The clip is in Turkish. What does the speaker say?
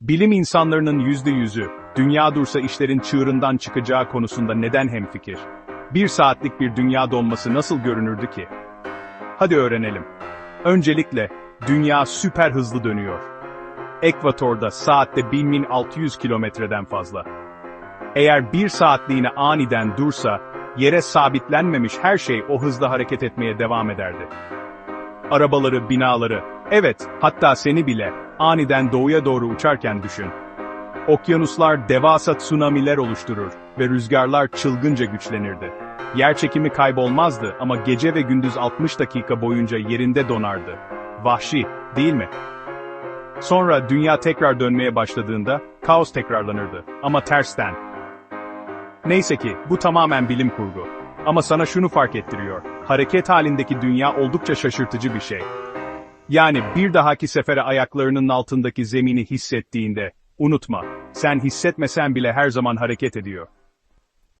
Bilim insanlarının yüzde yüzü, dünya dursa işlerin çığırından çıkacağı konusunda neden hemfikir? Bir saatlik bir dünya donması nasıl görünürdü ki? Hadi öğrenelim. Öncelikle, dünya süper hızlı dönüyor. Ekvatorda saatte 1600 kilometreden fazla. Eğer bir saatliğine aniden dursa, yere sabitlenmemiş her şey o hızla hareket etmeye devam ederdi. Arabaları, binaları, evet, hatta seni bile, aniden doğuya doğru uçarken düşün. Okyanuslar devasa tsunamiler oluşturur ve rüzgarlar çılgınca güçlenirdi. Yerçekimi kaybolmazdı ama gece ve gündüz 60 dakika boyunca yerinde donardı. Vahşi, değil mi? Sonra dünya tekrar dönmeye başladığında, kaos tekrarlanırdı. Ama tersten. Neyse ki, bu tamamen bilim kurgu. Ama sana şunu fark ettiriyor. Hareket halindeki dünya oldukça şaşırtıcı bir şey. Yani bir dahaki sefere ayaklarının altındaki zemini hissettiğinde, unutma, sen hissetmesen bile her zaman hareket ediyor.